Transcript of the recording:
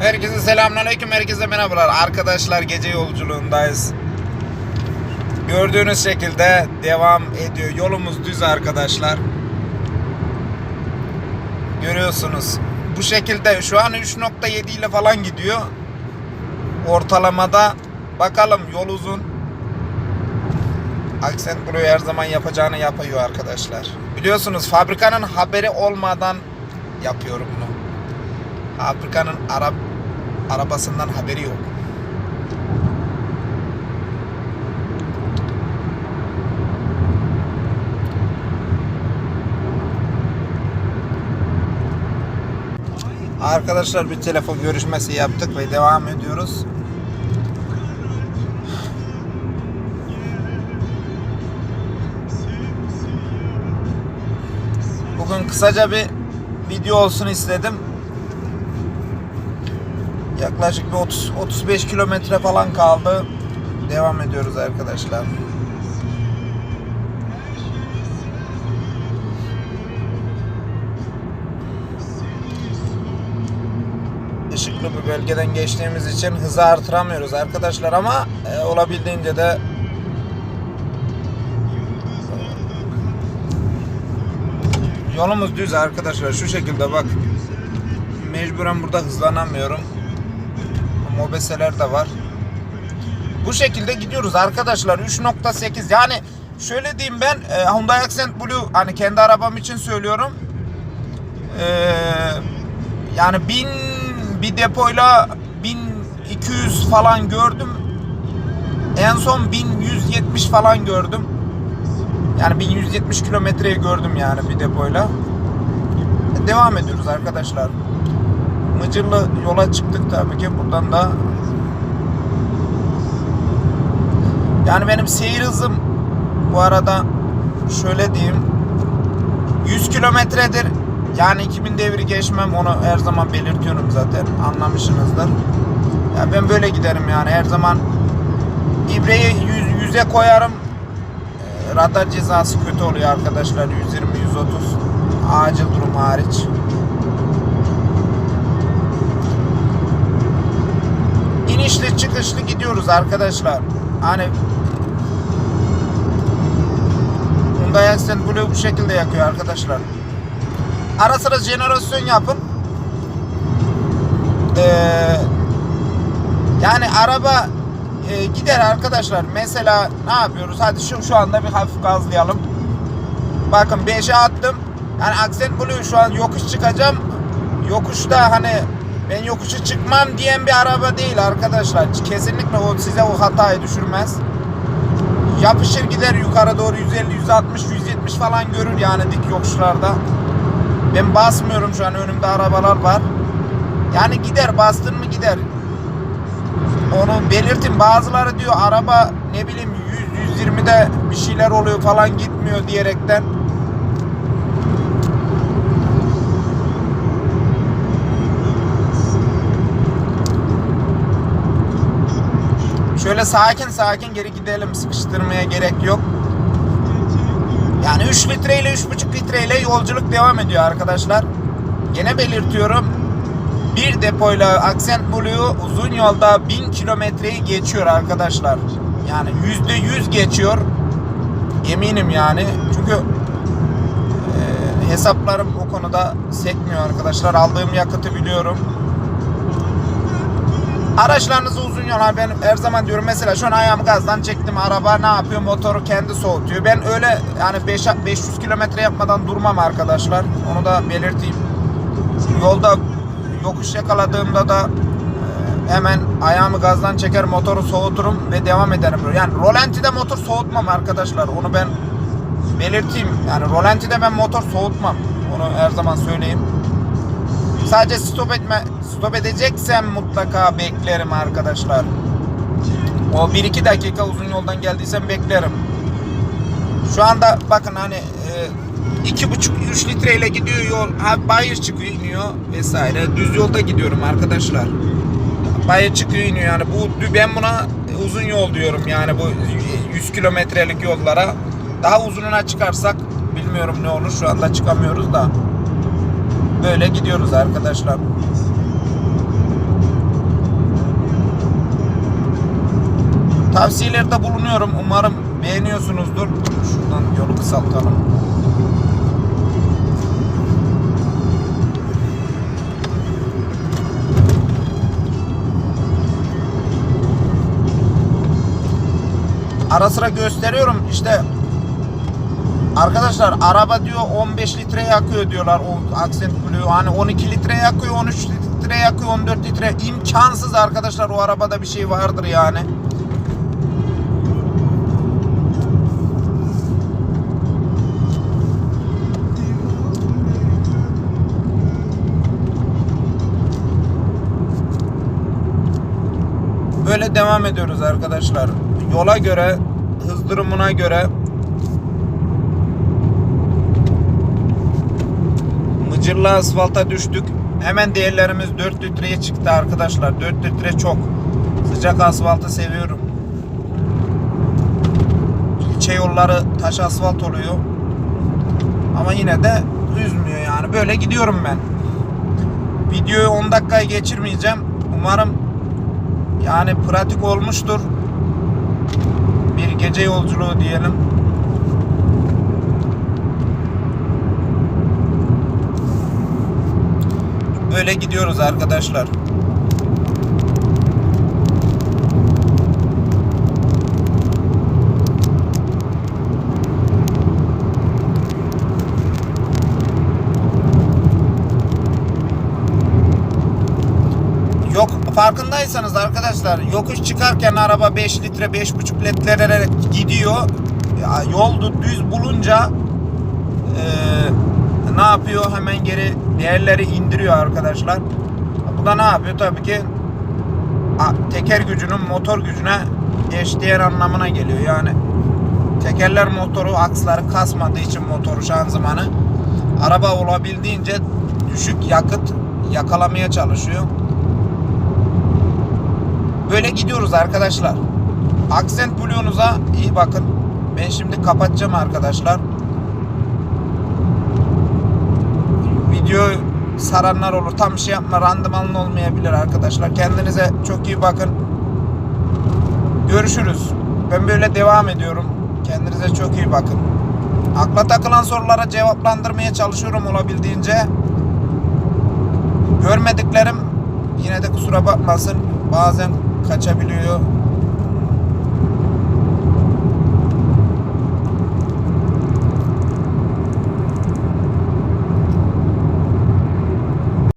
Herkese selamünaleyküm, herkese merhabalar. Arkadaşlar gece yolculuğundayız. Gördüğünüz şekilde devam ediyor. Yolumuz düz arkadaşlar. Görüyorsunuz. Bu şekilde şu an 3.7 ile falan gidiyor. Ortalamada bakalım yol uzun. Accent Blue her zaman yapacağını yapıyor arkadaşlar. Biliyorsunuz fabrikanın haberi olmadan yapıyorum bunu. Fabrikanın Arap arabasından haberi yok. Arkadaşlar bir telefon görüşmesi yaptık ve devam ediyoruz. Bugün kısaca bir video olsun istedim. Yaklaşık bir 30 35 kilometre falan kaldı. Devam ediyoruz arkadaşlar. Işıklı bir bölgeden geçtiğimiz için hızı artıramıyoruz arkadaşlar ama e, olabildiğince de yolumuz düz arkadaşlar şu şekilde bak mecburen burada hızlanamıyorum mobeseler de var. Bu şekilde gidiyoruz arkadaşlar. 3.8 yani şöyle diyeyim ben e, Hyundai Accent Blue hani kendi arabam için söylüyorum. E, yani 1000 bir depoyla 1200 falan gördüm. En son 1170 falan gördüm. Yani 1170 kilometreyi gördüm yani bir depoyla. Devam ediyoruz arkadaşlar Mıcırlı yola çıktık tabii ki. Buradan da yani benim seyir hızım bu arada şöyle diyeyim. 100 kilometredir. Yani 2000 devri geçmem onu her zaman belirtiyorum zaten. Anlamışsınızdır. Ya ben böyle giderim yani. Her zaman ibreyi 100, 100'e koyarım. E, radar cezası kötü oluyor arkadaşlar. 120 130 acil durum hariç inişli çıkışlı gidiyoruz arkadaşlar. Hani Hyundai Accent Blue bu şekilde yakıyor arkadaşlar. Ara sıra jenerasyon yapın. Ee, yani araba e, gider arkadaşlar. Mesela ne yapıyoruz? Hadi şu şu anda bir hafif gazlayalım. Bakın 5'e attım. Yani Accent Blue şu an yokuş çıkacağım. Yokuşta hani ben yokuşu çıkmam diyen bir araba değil arkadaşlar. Kesinlikle o size o hatayı düşürmez. Yapışır gider yukarı doğru 150, 160, 170 falan görür yani dik yokuşlarda. Ben basmıyorum şu an önümde arabalar var. Yani gider bastın mı gider. Onu belirtin bazıları diyor araba ne bileyim 100 120'de bir şeyler oluyor falan gitmiyor diyerekten Şöyle sakin sakin geri gidelim. Sıkıştırmaya gerek yok. Yani 3 litre ile 3,5 litre ile yolculuk devam ediyor arkadaşlar. Gene belirtiyorum. Bir depoyla Accent Blue uzun yolda 1000 kilometreyi geçiyor arkadaşlar. Yani %100 geçiyor. Eminim yani. Çünkü e, hesaplarım o konuda sekmiyor arkadaşlar. Aldığım yakıtı biliyorum. Araçlarınızı uzun yola ben her zaman diyorum mesela şu an ayağımı gazdan çektim araba ne yapıyor motoru kendi soğutuyor. Ben öyle yani 5 500 kilometre yapmadan durmam arkadaşlar. Onu da belirteyim. Yolda yokuş yakaladığımda da e, hemen ayağımı gazdan çeker motoru soğuturum ve devam ederim. Yani rolantide motor soğutmam arkadaşlar. Onu ben belirteyim. Yani rolantide ben motor soğutmam. Onu her zaman söyleyeyim. Sadece stop etme stop edeceksem mutlaka beklerim arkadaşlar. O 1-2 dakika uzun yoldan geldiysem beklerim. Şu anda bakın hani e, 2,5-3 litreyle gidiyor yol. Ha, bayır çıkıyor iniyor vesaire. Düz yolda gidiyorum arkadaşlar. Bayır çıkıyor iniyor yani. Bu ben buna uzun yol diyorum yani bu 100 kilometrelik yollara. Daha uzununa çıkarsak bilmiyorum ne olur. Şu anda çıkamıyoruz da. Böyle gidiyoruz arkadaşlar. Tavsiyelerde bulunuyorum. Umarım beğeniyorsunuzdur. Şuradan yolu kısaltalım. Ara sıra gösteriyorum işte Arkadaşlar araba diyor 15 litre yakıyor diyorlar o Accent Blue. Hani 12 litre yakıyor, 13 litre yakıyor, 14 litre. imkansız arkadaşlar o arabada bir şey vardır yani. Böyle devam ediyoruz arkadaşlar. Yola göre, hız durumuna göre Mıcırlı asfalta düştük. Hemen değerlerimiz 4 litreye çıktı arkadaşlar. 4 litre çok. Sıcak asfaltı seviyorum. İlçe yolları taş asfalt oluyor. Ama yine de üzmüyor yani. Böyle gidiyorum ben. Videoyu 10 dakikayı geçirmeyeceğim. Umarım yani pratik olmuştur. Bir gece yolculuğu diyelim. Böyle gidiyoruz arkadaşlar. Yok farkındaysanız arkadaşlar yokuş çıkarken araba 5 litre 5,5 litrelere gidiyor. Ya, yol düz bulunca eee ne yapıyor? Hemen geri değerleri indiriyor arkadaşlar. Bu da ne yapıyor? Tabii ki teker gücünün motor gücüne eşdeğer anlamına geliyor. Yani tekerler motoru aksları kasmadığı için motoru şanzımanı araba olabildiğince düşük yakıt yakalamaya çalışıyor. Böyle gidiyoruz arkadaşlar. Accent Blue'nuza iyi bakın. Ben şimdi kapatacağım arkadaşlar. Video saranlar olur. Tam şey yapma randımanlı olmayabilir arkadaşlar. Kendinize çok iyi bakın. Görüşürüz. Ben böyle devam ediyorum. Kendinize çok iyi bakın. Akla takılan sorulara cevaplandırmaya çalışıyorum olabildiğince. Görmediklerim yine de kusura bakmasın. Bazen kaçabiliyor.